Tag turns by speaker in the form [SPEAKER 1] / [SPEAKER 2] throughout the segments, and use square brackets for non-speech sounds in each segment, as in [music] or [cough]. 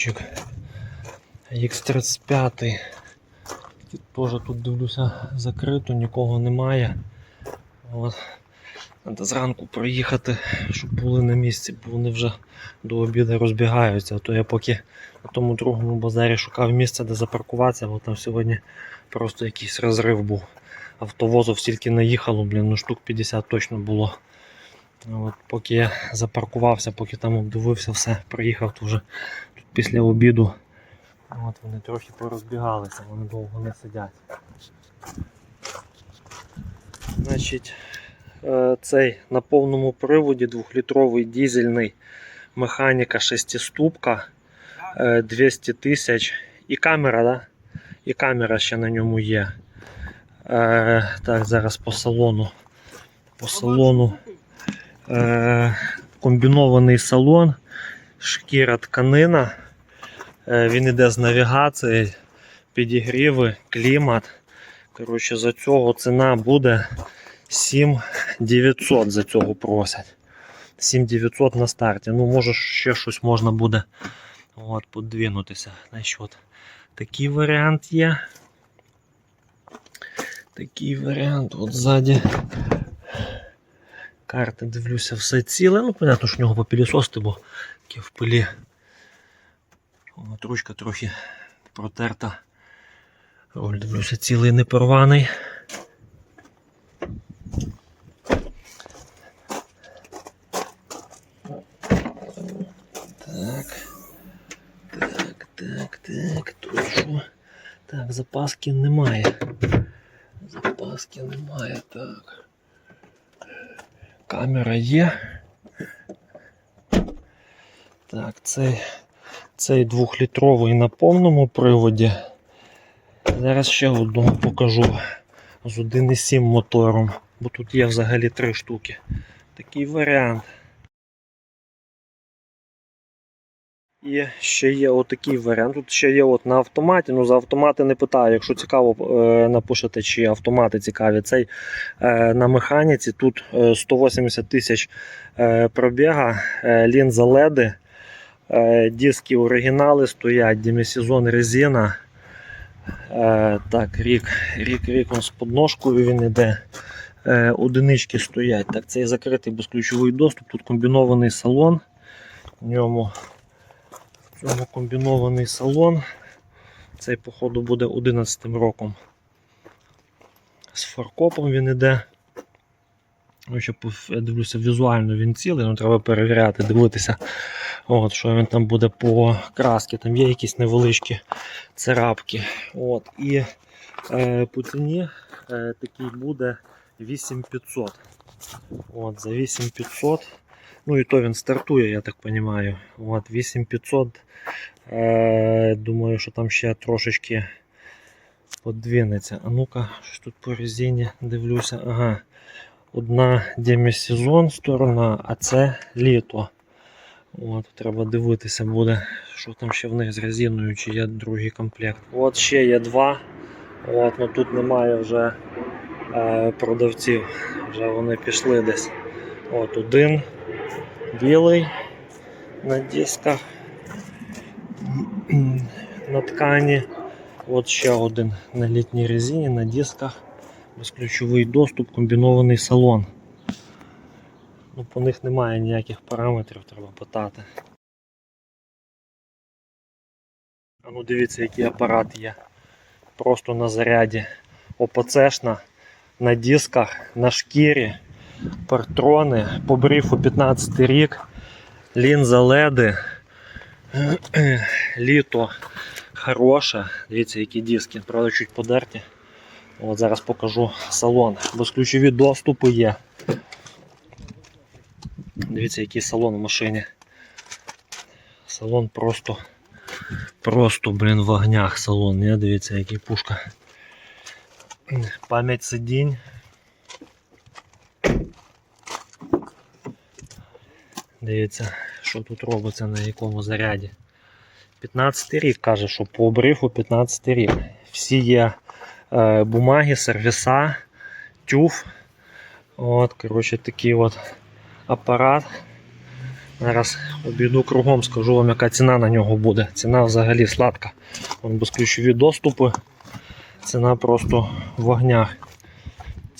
[SPEAKER 1] Базарчик. X35. Теж тут дивлюся закрито, нікого немає. От. Треба зранку проїхати, щоб були на місці, бо вони вже до обіду розбігаються. А то я поки на тому другому базарі шукав місце, де запаркуватися, бо там сьогодні просто якийсь розрив був. Автовозов стільки наїхало, блін, ну штук 50 точно було. А От поки я запаркувався, поки там обдивився все, приїхав то вже тут після обіду. От вони трохи порозбігалися, вони довго не сидять. Значить, е, цей на повному приводі 2-літровий дізельний механіка шестиступка е, 200 тисяч. І камера, да? І камера ще на ньому є. Е, так, зараз по салону. По салону. Е, комбінований салон, шкіра тканина. Е, він іде з навігацією, підігріви, клімат. Коротше, за цього ціна буде 7900 за цього просять. 7900 на старті. Ну, може, ще щось можна буде от, подвинутися. Значить, такий варіант є. Такий варіант. От ззаді. Карти дивлюся, все ціле. Ну, понятно, що в нього попілісости, бо таке в пилі. От ручка трохи протерта. Руль дивлюся, цілий не порваний. Так. Так, так, так. Тут що? Так, запаски немає. Запаски немає, так. Камера є. Так, цей, цей двохлітровий на повному приводі. Зараз ще одного покажу з 1,7 мотором, бо тут є взагалі три штуки. Такий варіант. І ще є отакий варіант. Тут ще є от на автоматі. Ну за автомати не питаю. Якщо цікаво, е, напишете, чи автомати цікаві. Цей е, на механіці тут е, 180 тисяч е, пробіга, е, лінза леди, диски оригінали стоять, демісезон резина. Так, рік, рік, рік он з подножкою він іде. Одинички стоять. Так, цей закритий безключовий доступ. Тут комбінований салон. В ньому в цьому комбінований салон. Цей, походу, буде 11 роком. З фаркопом він іде. Ну, ще я дивлюся, візуально він цілий, ну треба перевіряти, дивитися, от, що він там буде по краски. Там є якісь невеличкі царапки. От, і е, по ціні е, такий буде 8500. От, за 8500. Ну і то він стартує, я так розумію. От, 8500. Е, думаю, що там ще трошечки подвинеться. А ну-ка, щось тут по резині дивлюся. Ага. Одна демісезон сторона, а це літо. От, треба дивитися буде, що там ще в них з резиною, чи є другий комплект. От ще є два. От, ну Тут немає вже е, продавців. Вже вони пішли десь. От один білий на дисках. На ткані. От ще один на літній резині, на дисках. Безключовий доступ, комбінований салон. Ну, по них немає ніяких параметрів, треба питати. А ну дивіться, який апарат є. Просто на заряді. ОПЦшна, на дисках, на шкірі, партрони, по брифу 15 рік, лінза леди, [clears throat] літо хороше. Дивіться, які диски, правда, чуть подерті. От зараз покажу салон. Безключові доступи є. Дивіться, який салон в машині. Салон просто, просто, блін, в вогнях салон. Не? Дивіться, який пушка. Пам'ять сидінь. Дивіться, що тут робиться на якому заряді. 15 рік каже, що по обрифу 15 рік. Всі є е, бумаги, сервіса, тюф. От, коротше, такий от апарат. Зараз обійду кругом, скажу вам, яка ціна на нього буде. Ціна взагалі сладка. Вон безключові доступи. Ціна просто в вогнях.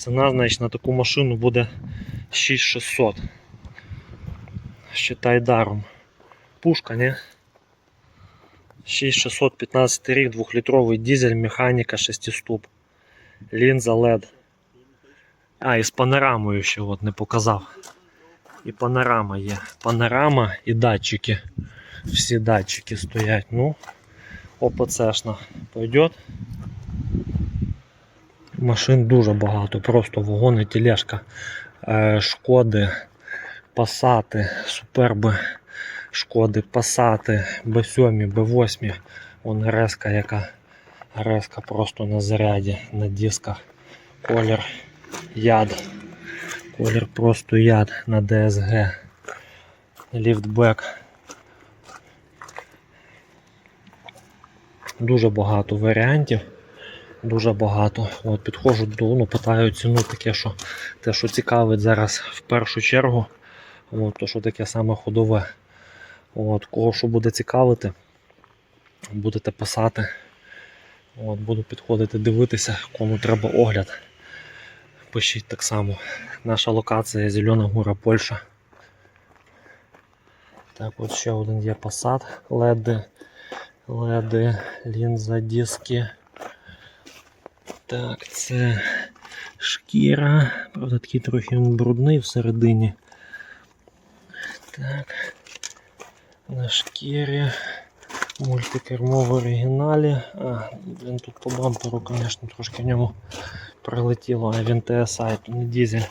[SPEAKER 1] Ціна, значить, на таку машину буде 6600. Считай даром. Пушка, не? 6615 рік, 2-літровий дизель, механіка 6 ступ. Лінза LED. А, і з панорамою ще от не показав. І панорама є. Панорама і датчики. Всі датчики стоять. Ну, ОПЦшна. Пойдет. Машин дуже багато, просто вагони, тележка, е, шкоди, пасати, суперби, шкоди, пасати, Б7, Б8. Вон резка яка. Резка просто на заряді, на дисках. Колір яд. Колір просто яд на DSG. Ліфтбек. Дуже багато варіантів. Дуже багато. От підходжу до ну, питаю ціну таке, що те, що цікавить зараз в першу чергу. От, то, що таке саме ходове. От, кого що буде цікавити, будете писати. От, буду підходити дивитися, кому треба огляд. Пишіть так само. Наша локація Зелена Гора, Польща. Так, от ще один є Passat, леди, леди, лінза, диски. Так, це шкіра. Правда, такий трохи брудний всередині. Так. На шкірі. Мультикермо в оригіналі. А, блін, тут по бамперу, звісно, трошки в ньому прилетіло, а він TSI, то не дизель.